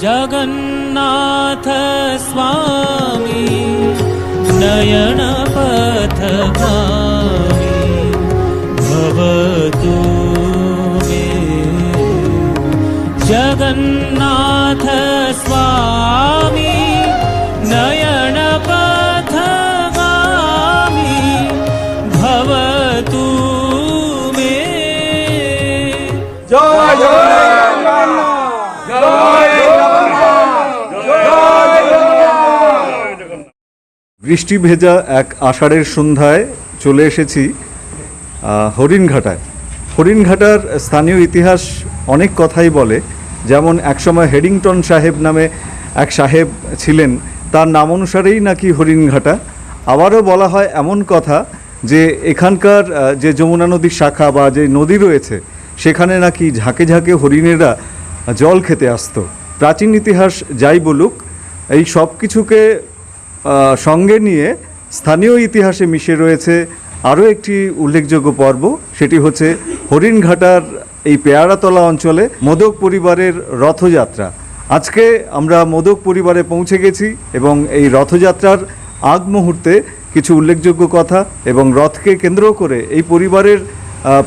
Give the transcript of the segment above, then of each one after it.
जगन्नाथ स्वामी नयनपथगामी भवतु मे। जगन्नाथ स्वामी नयनपथगामी भवतु मे। বৃষ্টি ভেজা এক আষাঢ়ের সন্ধ্যায় চলে এসেছি হরিণঘাটায়। হরিণঘাটার স্থানীয় ইতিহাস অনেক কথাই বলে, যেমন একসময় হেডিংটন সাহেব নামে এক সাহেব ছিলেন, তার নাম অনুসারেই নাকি হরিণঘাটা। আবারও বলা হয় এমন কথা যে এখানকার যে যমুনা নদীর শাখা বা যে নদী রয়েছে, সেখানে নাকি ঝাঁকে ঝাঁকে হরিণেরা জল খেতে আসতো। প্রাচীন ইতিহাস যাই বলুক, এই সব কিছুকে সঙ্গে নিয়ে স্থানীয় ইতিহাসে মিশে রয়েছে আরও একটি উল্লেখযোগ্য পর্ব। সেটি হচ্ছে হরিণঘাটার এই পেয়ারাতলা অঞ্চলে মোদক পরিবারের রথযাত্রা। আজকে আমরা মোদক পরিবারে পৌঁছে গেছি এবং এই রথযাত্রার আগ মুহূর্তে কিছু উল্লেখযোগ্য কথা এবং রথকে কেন্দ্র করে এই পরিবারের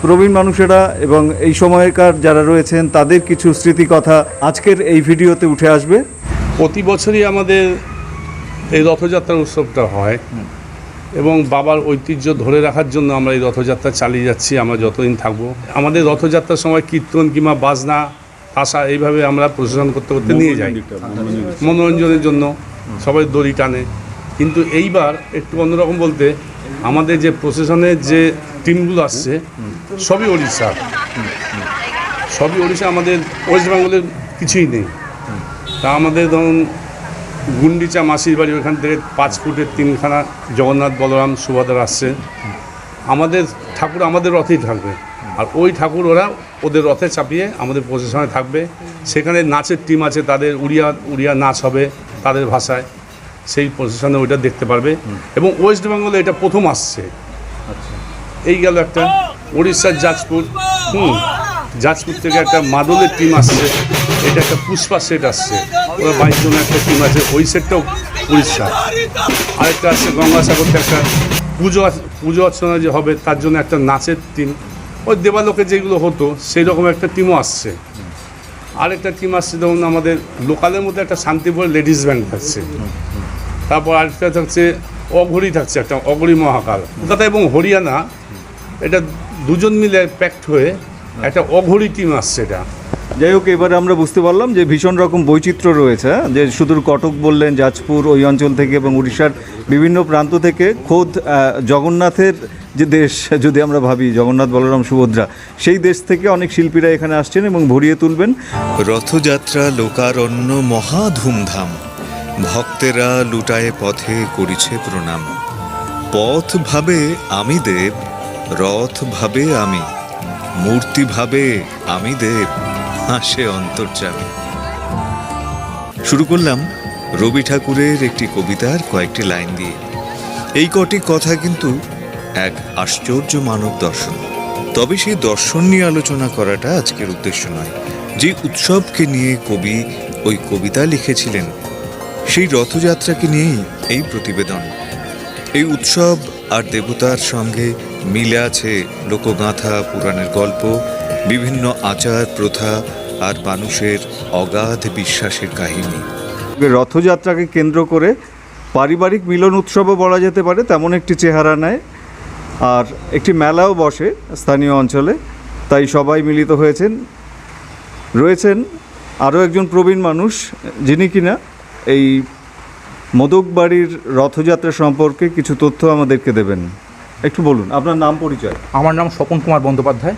প্রবীণ মানুষেরা এবং এই সময়কার যারা রয়েছেন তাদের কিছু স্মৃতিকথা আজকের এই ভিডিওতে উঠে আসবে। প্রতি বছরই আমাদের এই রথযাত্রার উৎসবটা হয়। এবং বাবার ঐতিহ্য ধরে রাখার জন্য আমরা এই রথযাত্রা চালিয়ে যাচ্ছি, আমরা যতদিন থাকব। আমাদের রথযাত্রার সময় কীর্তন কিংবা বাজনা, আশা এইভাবে আমরা প্রশাসন করতে করতে নিয়ে যাই। মনোরঞ্জনের জন্য সবাই দড়ি টানে। কিন্তু এইবার একটু অন্যরকম বলতে, আমাদের যে প্রশাসনের যে টিমগুলো আসছে, সবই ওড়িশা। সবই ওড়িশা, আমাদের ওয়েস্ট বেঙ্গলের কিছুই নেই। তা আমাদের ধরুন গুন্ডিচা মাসির বাড়ি ওখান থেকে পাঁচ ফুটের তিনখানা জগন্নাথ বলরাম সুভদ্রা আসছে। আমাদের ঠাকুর আমাদের রথেই থাকবে। আর ওই ঠাকুর ওরা ওদের রথে চাপিয়ে আমাদের প্রশাসনে থাকবে। সেখানে নাচের টিম আছে তাদের উড়িয়া উড়িয়া নাচ হবে তাদের ভাষায়। সেই প্রশাসনে ওইটা দেখতে পারবে। এবং ওয়েস্ট বেঙ্গলে এটা প্রথম আসছে। এই গেল একটা উড়িষ্যার যাজপুর। হুম যাজপুর থেকে একটা মাদলের টিম আসছে। এটা একটা পুষ্পা সেট আসছে। ওরা বাইশ জন একটা টিম আছে, ওই সেটটাও উড়িষ্যা আরেকটা আছে গঙ্গাসাগর থেকে একটা পুজো পুজো অর্চনা যে হবে, তার জন্য একটা নাচের টিম ওই দেবালোকে যেগুলো হতো সেই রকম একটা টিমও আসছে। আরেকটা টিম আসছে, ধরুন আমাদের লোকালের মধ্যে একটা শান্তিপুর লেডিস ব্যান্ড থাকছে। তারপর আরেকটা থাকছে, অঘরি থাকছে একটা, অঘরি মহাকাল। কলকাতা এবং হরিয়ানা, এটা দুজন মিলে প্যাক্ট হয়ে একটা অঘরি টিম আসছে এটা। যাই হোক, এবারে আমরা বুঝতে পারলাম যে ভীষণ রকম বৈচিত্র্য রয়েছে হ্যাঁ? যে শুধু কটক বললেন, যাজপুর, ওই অঞ্চল থেকে এবং উড়িষ্যার বিভিন্ন প্রান্ত থেকে খোদ জগন্নাথের যে দেশ, যদি আমরা ভাবি, জগন্নাথ, বলরাম, সুভদ্রা, সেই দেশ থেকে অনেক শিল্পীরা এখানে আসছেন এবং ভরিয়ে তুলবেন। রথযাত্রা, লোকারণ্য, মহা ধুমধাম। ভক্তেরা লুটায় পথে করিছে প্রণাম। পথ ভাবে আমি দেব, রথ ভাবে আমি, মূর্তি ভাবে আমি দেব। হাসে অন্তর্যামী। শুরু করলাম রবি ঠাকুরের একটি কবিতার কয়েকটি লাইন দিয়ে। এই কটি কথা কিন্তু এক আশ্চর্য মানব দর্শন। তবে সেই দর্শন নিয়ে আলোচনা করাটা আজকের উদ্দেশ্য নয়। যে উৎসবকে নিয়ে কবি ওই কবিতা লিখেছিলেন, সেই রথযাত্রাকে নিয়েই এই প্রতিবেদন। এই উৎসব আর দেবতার সঙ্গে মিলে আছে লোকগাথা, পুরাণের গল্প, বিভিন্ন আচার প্রথা আর মানুষের অগাধ বিশ্বাসের কাহিনী। রথযাত্রাকে কেন্দ্র করে পারিবারিক মিলন উৎসবও বলা যেতে পারে তেমন একটি চেহারা নেয়। আর একটি মেলাও বসে স্থানীয় অঞ্চলে তাই সবাই মিলিত হয়েছেন। রয়েছেন আরও একজন প্রবীণ মানুষ যিনি কিনা এই মোদক বাড়ির রথযাত্রা সম্পর্কে কিছু তথ্য আমাদেরকে দেবেন। একটু বলুন আপনার নাম পরিচয়? আমার নাম স্বপন কুমার বন্দ্যোপাধ্যায়।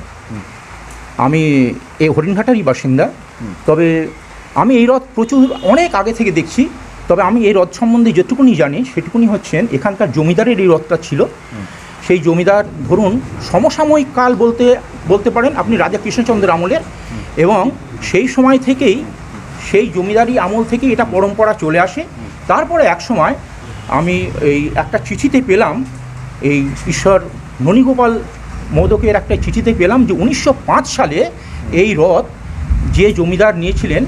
আমি এই হরিণঘাটারই বাসিন্দা। তবে আমি এই রথ প্রচুর অনেক আগে থেকে দেখছি। তবে আমি এই রথ সম্বন্ধে যেটুকুনি জানি সেটুকুনি হচ্ছেন এখানকার জমিদারের এই রথটা ছিল। সেই জমিদার ধরুন সমসাময়িক কাল বলতে বলতে পারেন আপনি রাজা কৃষ্ণচন্দ্রের আমলের এবং সেই সময় থেকেই সেই জমিদারি আমল থেকেই এটা পরম্পরা চলে আসে। তারপরে এক সময় আমি এই একটা চিঠিতে পেলাম এই ঈশ্বর ননীগোপাল মোদকের একটা চিঠিতে পেলাম যে উনিশশো পাঁচ সালে এই রথ যে জমিদার নিয়েছিলেন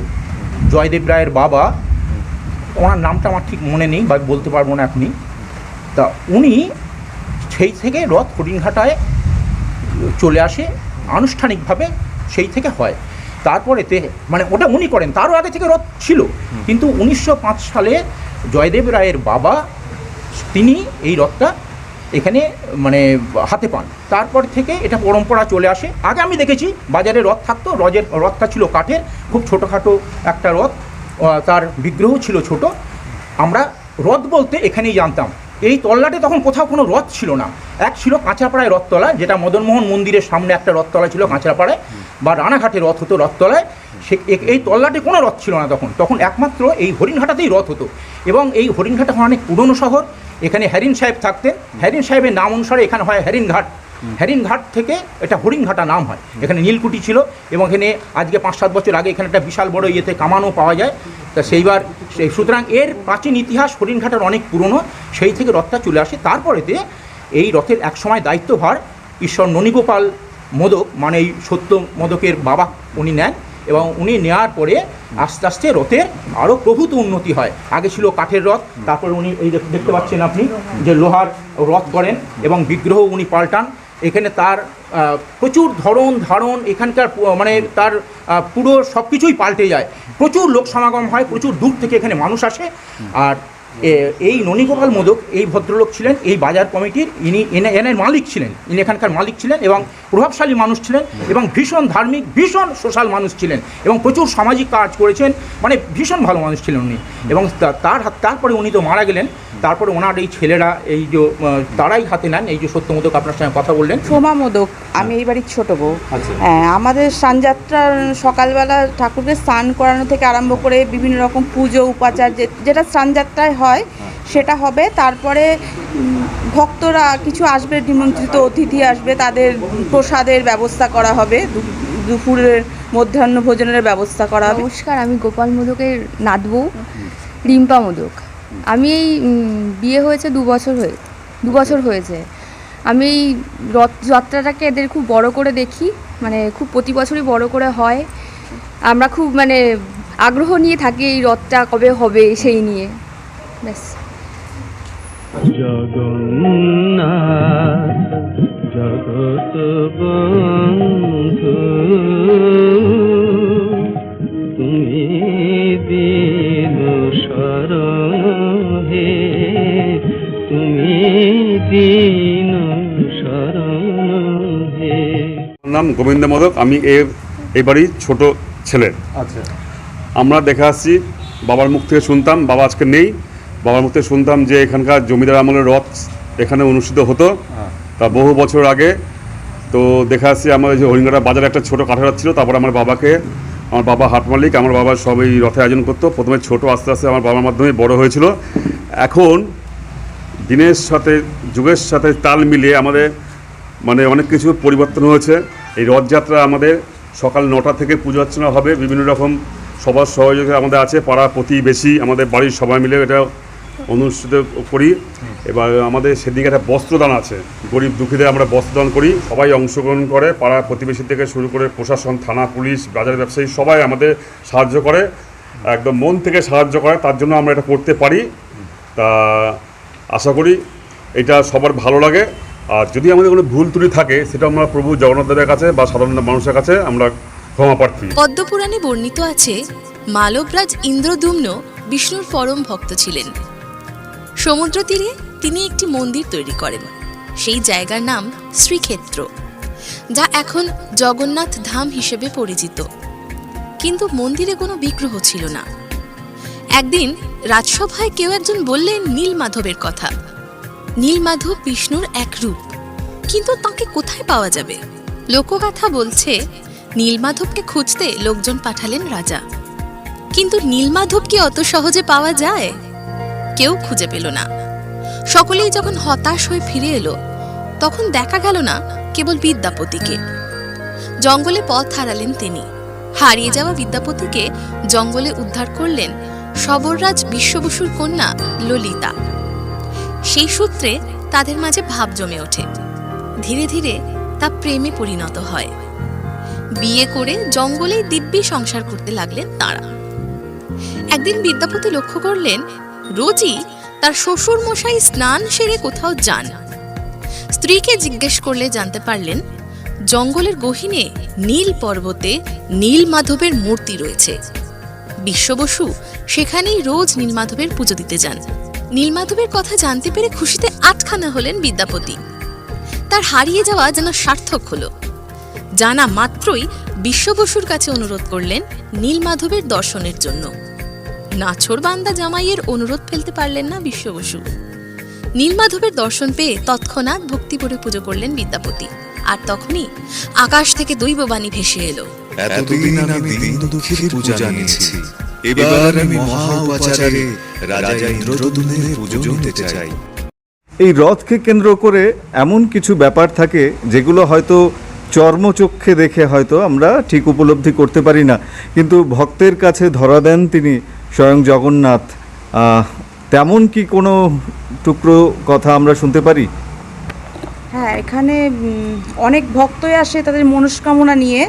জয়দেব রায়ের বাবা, ওনার নামটা আমার ঠিক মনে নেই বা বলতে পারব না এখনই। তা উনি সেই থেকে রথ হরিণঘাটায় চলে আসে, আনুষ্ঠানিকভাবে সেই থেকে হয়। তারপরে তে মানে ওটা উনি করেন, তারও আগে থেকে রথ ছিল। কিন্তু উনিশশো পাঁচ সালে জয়দেব রায়ের বাবা, তিনি এই রথটা এখানে মানে হাতে পান। তারপর থেকে এটা পরম্পরা চলে আসে। আগে আমি দেখেছি, বাজারে রথ থাকতো, রজের, রথটা ছিল কাঠের, খুব ছোটোখাটো একটা রথ তার বিগ্রহ ছিল ছোট। আমরা রথ বলতে এখানেই জানতাম। এই তল্লাটে তখন কোথাও কোনো রথ ছিল না। এক ছিল কাঁচাপাড়ায় রথতলা, যেটা মদনমোহন মন্দিরের সামনে একটা রথতলা ছিল কাঁচাপাড়ায় বা রানাঘাটে রথ হতো রথতলায়। সে এই তল্লাটে কোনো রথ ছিল না তখন। তখন একমাত্র এই হরিণঘাটাতেই রথ হতো। এবং এই হরিণঘাটা অনেক পুরনো শহর। এখানে হ্যারিন সাহেব থাকতেন। হ্যারিন সাহেবের নাম অনুসারে এখানে হয় হ্যারিনঘাট হ্যারিনঘাট থেকে এটা হরিণঘাটা নাম হয়। এখানে নীলকুঠি ছিল এবং এখানে আজকে পাঁচ সাত বছর আগে এখানে একটা বিশাল বড় ইয়েতে কামানও পাওয়া যায়। তা সেইবার সেই সুতরাং এর প্রাচীন ইতিহাস হরিণঘাটার অনেক পুরনো সেই থেকে রথটা চলে আসে। তারপরেতে এই রথের একসময় দায়িত্বভার ঈশ্বর ননীগোপাল মোদক মানে এই সত্য মোদকের বাবা উনি নেন। এবং উনি নেওয়ার পরে আস্তে আস্তে রথের আরও প্রভূত উন্নতি হয়। আগে ছিল কাঠের রথ, তারপরে উনি এই দেখ- দেখতে পাচ্ছেন আপনি যে লোহার রথ করেন এবং বিগ্রহ উনি পাল্টান। এখানে তার প্রচুর ধরন, ধারণ, এখানকার মানে তার পুরো সব কিছুই পাল্টে যায়। প্রচুর লোক সমাগম হয়, প্রচুর দূর থেকে এখানে মানুষ আসে। আর এই ননীগোপাল মোদক এই ভদ্রলোক ছিলেন এই বাজার কমিটির ইনি এনে এনের মালিক ছিলেন ইনি এখানকার মালিক ছিলেন এবং প্রভাবশালী মানুষ ছিলেন এবং ভীষণ ধার্মিক ভীষণ সোশ্যাল মানুষ ছিলেন এবং প্রচুর সামাজিক কাজ করেছেন মানে ভীষণ ভালো মানুষ ছিলেন উনি। এবং তার তারপরে উনি তো মারা গেলেন তারপরে ওনার এই ছেলেরা এই যে তারাই হাতে নেন এই যে সত্যমোদক আপনার সঙ্গে কথা বললেন। সোমা মোদক আমি এই বাড়ির ছোট বউ। হ্যাঁ আমাদের স্নানযাত্রার সকালবেলা ঠাকুরকে স্নান করানো থেকে আরম্ভ করে বিভিন্ন রকম পুজো উপাচার যেটা স্নানযাত্রায় হয়, সেটা হবে। তারপরে ভক্তরা কিছু আসবে, নিমন্ত্রিত অতিথি আসবে, তাদের প্রসাদের ব্যবস্থা করা হবে। দুপুরের মধ্যাহ্ন ভোজনের ব্যবস্থা করা হবে। নমস্কার, আমি গোপাল মোদকের নাতবউ রিম্পা মোদক। আমি এই বিয়ে হয়েছে দু বছর হয়ে, দু বছর হয়েছে। আমি এই রথযাত্রাটাকে এদের খুব বড় করে দেখি মানে খুব প্রতি বছরই বড় করে হয়। আমরা খুব মানে আগ্রহ নিয়ে থাকি এই রথটা কবে হবে, সেই নিয়ে। ব্যাস। জগন্নাথ জগত বন্ধু তুমি দিন শরণ হে তুমি দিন শরণ। হে নাম গোবিন্দ মোদক আমি এর এই বাড়ির ছোট ছেলে। আচ্ছা। আমরা দেখে আসছি বাবার মুখ থেকে শুনতাম বাবা আজকে নেই। বাবার মুখ শুনতাম যে এখানকার জমিদার আমলের রথ এখানে অনুষ্ঠিত হতো। তা বহু বছর আগে তো দেখা আসছি আমার যে হরিঙ্গাটা বাজারে একটা ছোটো কাঠের ছিল তারপরে আমার বাবাকে আমার বাবা হাট মালিক আমার বাবা সব এই রথে আয়োজন করতো। প্রথমে ছোট আস্তে আস্তে আমার বাবার মাধ্যমে বড় হয়েছিল। এখন দিনের সাথে যুগের সাথে তাল মিলিয়ে আমাদের মানে অনেক কিছু পরিবর্তন হয়েছে। এই রথযাত্রা আমাদের সকাল নটা থেকে পুজো অর্চনা হবে। বিভিন্ন রকম সবার সহযোগিতা আমাদের আছে পাড়া প্রতিবেশী আমাদের বাড়ির সবাই মিলে এটা অনুষ্ঠিত করি। এবার আমাদের সেদিকে একটা বস্ত্রদান আছে। গরিব দুঃখীদের আমরা বস্ত্রদান করি। সবাই অংশগ্রহণ করে, পাড়া প্রতিবেশী থেকে শুরু করে প্রশাসন, থানা, পুলিশ, বাজার ব্যবসায়ী, সবাই আমাদের সাহায্য করে। একদম মন থেকে সাহায্য করে, তার জন্য আমরা এটা করতে পারি। তা আশা করি এটা সবার ভালো লাগে। আর যদি আমাদের কোনো ভুল ত্রুটি থাকে, সেটা আমরা প্রভু জগন্নাথ দেবের কাছে বা সাধারণ মানুষের কাছে আমরা ক্ষমা প্রার্থী। পদ্মপুরাণে বর্ণিত আছে, মালবরাজ ইন্দ্রদুম্ন বিষ্ণুর পরম ভক্ত ছিলেন। সমুদ্র তীরে তিনি একটি মন্দির তৈরি করেন। সেই জায়গার নাম শ্রীক্ষেত্র, যা এখন জগন্নাথ ধাম হিসেবে পরিচিত। কিন্তু মন্দিরে কোনো বিগ্রহ ছিল না। একদিন রাজসভায় কেউ একজন বললেন নীলমাধবের কথা। নীলমাধব বিষ্ণুর এক রূপ, কিন্তু তাকে কোথায় পাওয়া যাবে? লোকগাথা বলছে, নীলমাধবকে খুঁজতে লোকজন পাঠালেন রাজা। কিন্তু নীলমাধব কি অত সহজে পাওয়া যায়? কেউ খুঁজে পেল না। সকলেই যখন হতাশ হয়ে ফিরে এলো, তখন দেখা গেল না কেবল বিদ্যাপতিকে। জঙ্গলে পথ হারালেন তিনি। হারিয়ে যাওয়া বিদ্যাপতিকে জঙ্গলে উদ্ধার করলেন সবররাজ বিশ্ববসুর কন্যা ললিতা। সেই সূত্রে তাদের মাঝে ভাব জমে ওঠে। ধীরে ধীরে তা প্রেমে পরিণত হয়। বিয়ে করে জঙ্গলেই দিব্যি সংসার করতে লাগলেন তারা। একদিন বিদ্যাপতি লক্ষ্য করলেন রোজই তার শ্বশুর মশাই স্নান সেরে কোথাও যান। স্ত্রীকে জিজ্ঞেস করলে জানতে পারলেন, জঙ্গলের গহীনে নীল পর্বতে নীল মাধবের মূর্তি রয়েছে। বিশ্ববসু সেখানেই রোজ নীলমাধবের পুজো দিতে যান। নীলমাধবের কথা জানতে পেরে খুশিতে আটখানা হলেন বিদ্যাপতি। তার হারিয়ে যাওয়া যেন সার্থক হলো। জানা মাত্রই বিশ্ববসুর কাছে অনুরোধ করলেন নীলমাধবের দর্শনের জন্য। নাছর বান্দা জামাইয়ের অনুরোধ ফেলতে পারলেন না বিশ্ব বসু নীলমাধবের দর্শন পেয়ে তৎক্ষণাৎ ভক্তি ভক্তিপুরে পুজো করলেন বিদ্যাপতি। আর তখনই আকাশ থেকে দৈববাণী ভেসে এলো। এতদিন আমি দিন দুঃখীর পূজা নিয়েছি। এবার আমি মহা উপাচারে রাজা ইন্দ্রদুম্নের পুজো নিতে চাই। এই রথকে কেন্দ্র করে এমন কিছু ব্যাপার থাকে যেগুলো হয়তো চর্মচক্ষে দেখে হয়তো আমরা ঠিক উপলব্ধি করতে পারি না। কিন্তু ভক্তের কাছে ধরা দেন তিনি স্বয়ং জগন্নাথ তেমন কি কোনো টুকরো কথা আমরা শুনতে পারি? হ্যাঁ এখানে অনেক ভক্তই আসে তাদের মনস্কামনা নিয়ে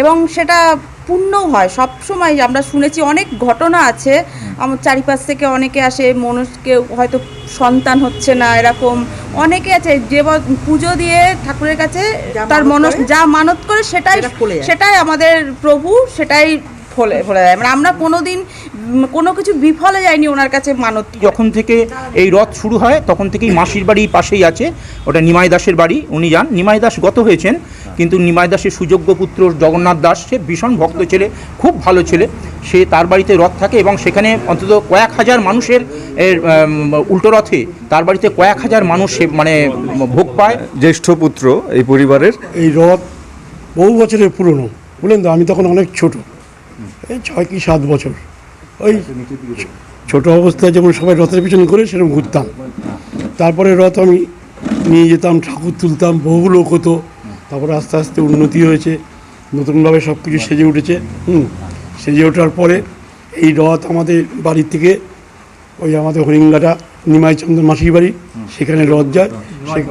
এবং সেটা পূর্ণ হয়। সব সময় আমরা শুনেছি অনেক ঘটনা আছে। আমার চারিপাশ থেকে অনেকে আসে মনস্কে হয়তো সন্তান হচ্ছে না এরকম অনেকে আছে। যে পুজো দিয়ে ঠাকুরের কাছে তার মনস যা মানত করে সেটাই সেটাই আমাদের প্রভু সেটাই ফলে ফলে যায়। মানে আমরা কোনো দিন কোনো কিছু বিফলে যায়নি ওনার কাছে মানত যখন থেকে এই রথ শুরু হয় তখন থেকেই মাসির বাড়ি পাশেই আছে। ওটা নিমাই দাসের বাড়ি উনি যান। নিমাই দাস গত হয়েছেন কিন্তু নিমাই দাসের সুযোগ্য পুত্র জগন্নাথ দাস সে ভীষণ ভক্ত ছেলে খুব ভালো ছেলে। সে তার বাড়িতে রথ থাকে এবং সেখানে অন্তত কয়েক হাজার মানুষের এর, উল্টো রথে তার বাড়িতে কয়েক হাজার মানুষ সে মানে ভোগ পায়। জ্যেষ্ঠ পুত্র এই পরিবারের? এই রথ বহু বছরের পুরনো। বলেন তো আমি তখন অনেক ছোট। এই ছয় কি সাত বছর। ওই ছোট অবস্থায় যেমন সবাই রথের পিছনে করে সেরকম ঘুরতাম। তারপরে রথ আমি নিয়ে যেতাম ঠাকুর তুলতাম বহু লোক হতো। তারপরে আস্তে আস্তে উন্নতি হয়েছে নতুনভাবে সব কিছু সেজে উঠেছে। হুম সেজে ওঠার পরে এই রথ আমাদের বাড়ির থেকে ওই আমাদের হরিঙ্গাটা নিমাইচন্দ্র মাসির বাড়ি সেখানে রথ যায়। সে-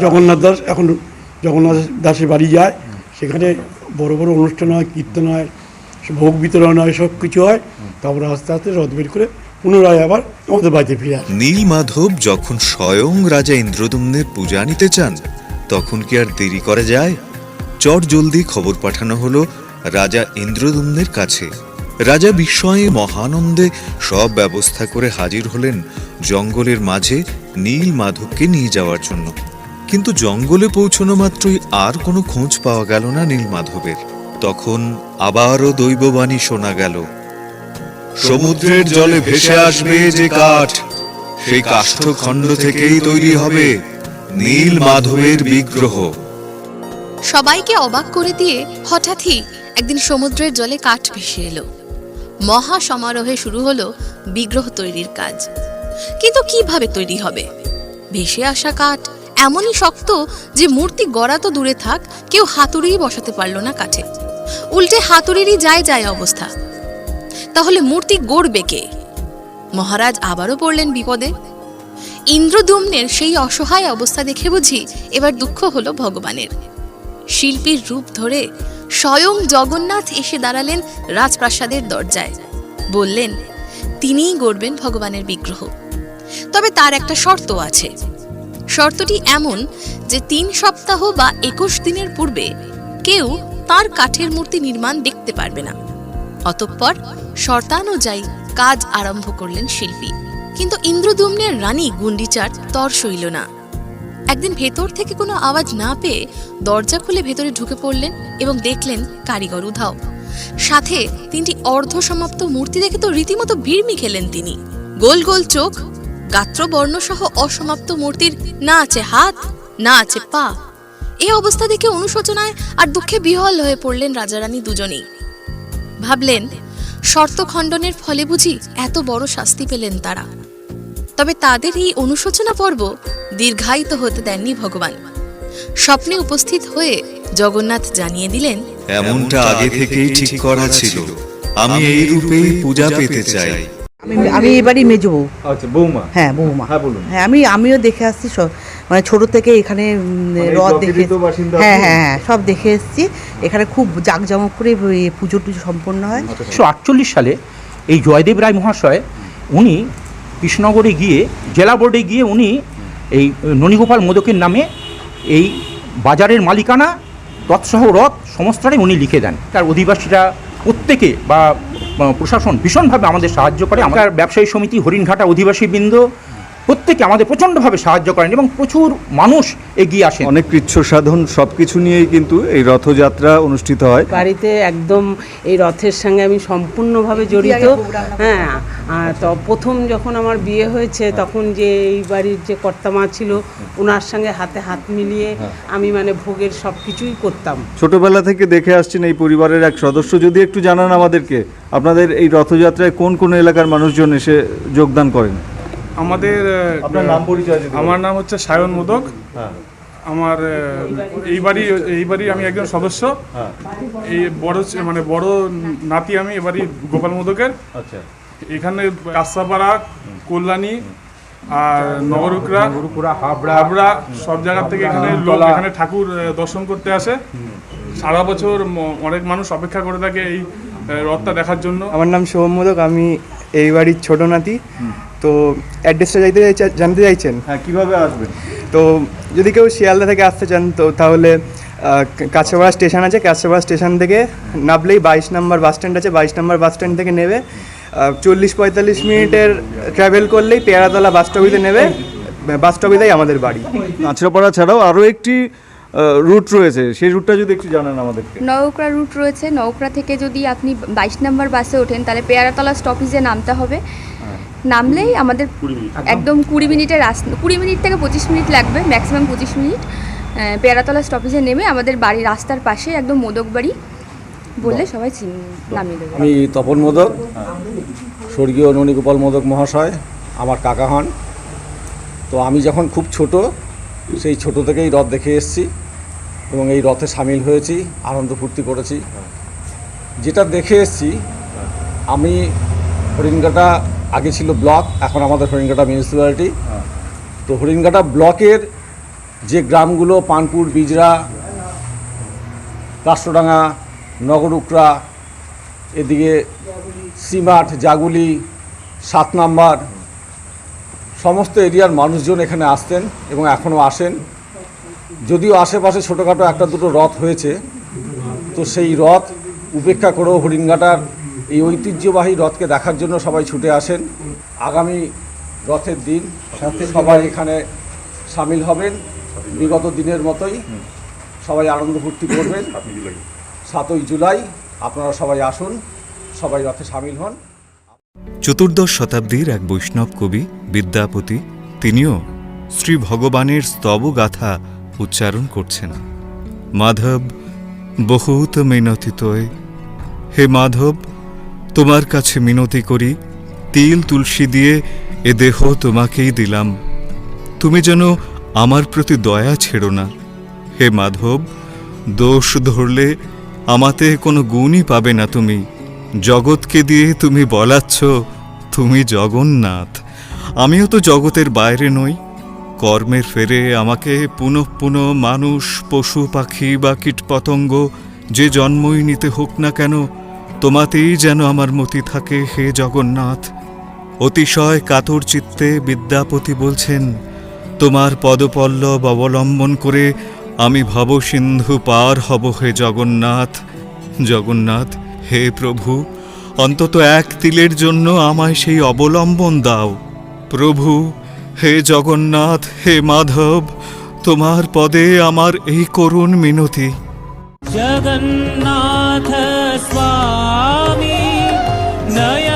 জগন্নাথ দাস এখন জগন্নাথ দাসের বাড়ি যায়। সেখানে বড় বড় অনুষ্ঠান হয় কীর্তন হয় ভোগ বিতরণ হয়, সব কিছু হয়, তারপর আস্তে আস্তে রথ বের করে পুনরায় আবার আমাদের বাড়িতে ফিরে আসে। নীলমাধব যখন স্বয়ং রাজা ইন্দ্রদুম্নের পূজা নিতে চান, তখন কি আর দেরি করা যায়? চট জলদি খবর পাঠানো হলো রাজা ইন্দ্রদুম্নের কাছে। রাজা বিস্ময়ে মহানন্দে সব ব্যবস্থা করে হাজির হলেন জঙ্গলের মাঝে নীল মাধবকে নিয়ে যাওয়ার জন্য। কিন্তু জঙ্গলে পৌঁছানো মাত্রই আর কোনো খোঁজ পাওয়া গেল না নীল মাধবের। তখন আবারও দৈববাণী শোনা গেল। সমুদ্রের জলে ভেসে আসবে যে কাঠ সেই কাষ্ঠখণ্ড থেকেই তৈরি হবে নীল মাধবের বিগ্রহ। সবাইকে অবাক করে দিয়ে হঠাৎই একদিন সমুদ্রের জলে কাঠ ভেসে এলো। মহা সমারোহে শুরু হলো বিগ্রহ তৈরির কাজ। কিন্তু কীভাবে তৈরি হবে? ভেসে আসা কাঠ এমনই শক্ত যে মূর্তি গড়া তো দূরে থাক কেউ হাতুড়িই বসাতে পারল না কাঠে। উল্টে হাতুড়িরই যায় যায় অবস্থা। তাহলে মূর্তি গড়বে কে? মহারাজ আবারও পড়লেন বিপদে। ইন্দ্রদুম্নের সেই অসহায় অবস্থা দেখে বুঝি এবার দুঃখ হলো ভগবানের। শিল্পীর রূপ ধরে স্বয়ং জগন্নাথ এসে দাঁড়ালেন রাজপ্রাসাদের দরজায়। বললেন, তিনিই গড়বেন ভগবানের বিগ্রহ। তবে তার একটা শর্ত আছে। শর্তটি এমন যে তিন সপ্তাহ বা একুশ দিনের পূর্বে কেউ তার কাঠের মূর্তি নির্মাণ দেখতে পারবে না। অতঃপর শর্তানুযায়ী কাজ আরম্ভ করলেন শিল্পী। কিন্তু ইন্দ্রদুম্নের রানী গুন্ডিচার তর সইল না। একদিন ভেতর থেকে কোনো আওয়াজ না পেয়ে দরজা খুলে ভেতরে ঢুকে পড়লেন এবং দেখলেন কারিগর উধাও। সাথে তিনটি অর্ধ সমাপ্ত মূর্তি দেখে তো রীতিমতো ভিড়মি খেলেন তিনি। গোল গোল চোখ গাত্রবর্ণ সহ অসমাপ্ত মূর্তির না আছে হাত, না আছে পা। এই অবস্থা দেখে অনুশোচনায় আর দুঃখে বিহল হয়ে পড়লেন রাজারানী দুজনেই। ভাবলেন, শর্ত খণ্ডনের ফলে বুঝি এত বড় শাস্তি পেলেন তারা। তবে তাদের এই অনুশোচনা পর্ব দীর্ঘায়িত হতে দেননি ভগবান। স্বপ্নে উপস্থিত হয়ে জগন্নাথ জানিয়ে দিলেন, এমনটা আগে থেকেই ঠিক করা ছিল। আমি এই রূপেই পূজা পেতে চাই। আমি এবারই মেজো বউ। আচ্ছা বৌমা হ্যাঁ বৌমা হ্যাঁ বলুন। হ্যাঁ আমি আমিও দেখে আসছি সব মানে ছোট থেকে এখানে মানে রথ দেখে হ্যাঁ হ্যাঁ হ্যাঁ সব দেখে এসেছি। এখানে খুব জাঁকজমক করে পুজো টুজো সম্পন্ন হয়। উনিশশো আটচল্লিশ সালে এই জয়দেব রায় মহাশয় উনি কৃষ্ণনগরে গিয়ে জেলা বোর্ডে গিয়ে উনি এই ননীগোপাল মোদকের নামে এই বাজারের মালিকানা তৎসহ রথ সমস্তটাই উনি লিখে দেন। তার অধিবাসীরা প্রত্যেকে বা প্রশাসন ভীষণভাবে আমাদের সাহায্য করে। আমার ব্যবসায়ী সমিতি হরিণঘাটা অধিবাসীবৃন্দ প্রত্যেকে আমাদের প্রচণ্ডভাবে সাহায্য করেন এবং প্রচুর মানুষ এগিয়ে আসেন। অনেক কৃচ্ছ সাধন সব কিছু নিয়েই কিন্তু এই রথযাত্রা অনুষ্ঠিত হয়। বাড়িতে একদম এই রথের সঙ্গে আমি সম্পূর্ণভাবে জড়িত। হ্যাঁ তো প্রথম যখন আমার বিয়ে হয়েছে তখন যে এই বাড়ির যে কর্তামা ছিল ওনার সঙ্গে হাতে হাত মিলিয়ে আমি মানে ভোগের সব কিছুই করতাম। ছোটবেলা থেকে দেখে আসছেন এই পরিবারের এক সদস্য। যদি একটু জানান আমাদেরকে আপনাদের এই রথযাত্রায় কোন কোন এলাকার মানুষজন এসে যোগদান করেন? আমাদের আপনার নাম পরিচয় আমার নাম হচ্ছে সায়ন মোদক। হ্যাঁ। আমার এই বাড়ি এই বাড়ি আমি একজন সদস্য। হ্যাঁ। এই বড় মানে বড় নাতি আমি এবারই গোপাল মোদকের। আচ্ছা। এখানে কাঁসাপাড়া কল্যাণী আর নগরুকরা হাবড়া। হাবড়া সব জায়গা থেকে এখানে লোক এখানে ঠাকুর দর্শন করতে আসে। সারা বছর অনেক মানুষ অপেক্ষা করে থাকে এই রথটা দেখার জন্য। আমার নাম শুভম মোদক আমি এই বাড়ির ছোট নাতি। তো অ্যাড্রেসটা যাইতে জানতে চাইছেন? হ্যাঁ কীভাবে আসবেন? তো যদি কেউ শিয়ালদা থেকে আসতে চান তো তাহলে কাছাপাড়া স্টেশন আছে কাছাপাড়া স্টেশন থেকে নামলেই বাইশ নম্বর বাস স্ট্যান্ড আছে বাইশ নম্বর বাস স্ট্যান্ড থেকে নেবে। চল্লিশ পঁয়তাল্লিশ মিনিটের ট্রাভেল করলেই পেয়ারাতলা বাস স্টপেতে নেবে বাস স্টপেতেই আমাদের বাড়ি। কাঁচরাপাড়া ছাড়াও আরও একটি রুট রয়েছে। সেই রুটটা যদি একটু জানান আমাদেরকে। নৌকরা রুট রয়েছে। নৌকরা থেকে যদি আপনি বাইশ নম্বর বাসে ওঠেন তাহলে পেয়ারাতলা স্টপেজে নামতে হবে। নামলেই আমাদের একদম। কুড়ি মিনিটের রাস্তা কুড়ি মিনিট থেকে পঁচিশ মিনিট লাগবে ম্যাক্সিমাম পঁচিশ মিনিট। পেয়ারাতলা স্টপেজে নেমে আমাদের বাড়ি রাস্তার পাশে একদম মোদক বাড়ি বললে সবাই চিন- নামিয়ে দেবে। আমি তপন মোদক স্বর্গীয় ননীগোপাল মোদক মহাশয় আমার কাকা হন। তো আমি যখন খুব ছোট সেই ছোট থেকেই রথ দেখে এসেছি এবং এই রথে সামিল হয়েছি আনন্দ ফুর্তি করেছি। যেটা দেখে এসেছি আমি হরিণঘাটা আগে ছিল ব্লক এখন আমাদের হরিণঘাটা মিউনিসিপ্যালিটি তো হরিণঘাটা ব্লকের যে গ্রামগুলো পানপুর বিজরা কাষ্টডাঙ্গা নগরুকরা এদিকে সিমাঠ জাগুলি সাত নাম্বার সমস্ত এরিয়ার মানুষজন এখানে আসতেন এবং এখনও আসেন। যদিও আশেপাশে ছোটোখাটো একটা দুটো রথ হয়েছে তো সেই রথ উপেক্ষা করেও হরিণঘাটার এই ঐতিহ্যবাহী রথকে দেখার জন্য সবাই ছুটে আসেন। আগামী রথের দিন সবাই এখানে সামিল হবেন। বিগত দিনের মতোই সবাই আনন্দ ফুর্তি করবেন। সাতই জুলাই। আপনারা সবাই আসুন সবাই রথে সামিল হন। চতুর্দশ শতাব্দীর এক বৈষ্ণব কবি বিদ্যাপতি তিনিও শ্রী ভগবানের স্তবগাথা উচ্চারণ করছেন। মাধব বহুত মিনতি তোয় হে মাধব তোমার কাছে মিনতি করি, তিল তুলসী দিয়ে এ দেহ তোমাকেই দিলাম। তুমি যেন আমার প্রতি দয়া ছেড়ো না। হে মাধব, দোষ ধরলে আমাতে কোনো গুণই পাবে না তুমি। জগৎকে দিয়ে তুমি বলাচ্ছ, তুমি জগন্নাথ। আমিও তো জগতের বাইরে নই। কর্মের ফেরে আমাকে পুনঃ পুনঃ মানুষ, পশু, পাখি বা কীটপতঙ্গ যে জন্মই নিতে হোক না কেন তোমাতেই যেন আমার মতি থাকে হে জগন্নাথ। অতিশয় কাতর চিত্তে বিদ্যাপতি বলছেন, তোমার পদপল্লব অবলম্বন করে আমি ভবসিন্ধু পার হব হে জগন্নাথ। জগন্নাথ, হে প্রভু, অন্তত এক তিলের জন্য আমায় সেই অবলম্বন দাও। প্রভু, হে জগন্নাথ, হে মাধব, তোমার পদে আমার এই করুণ মিনতি। जगन्नाथ स्वामी नय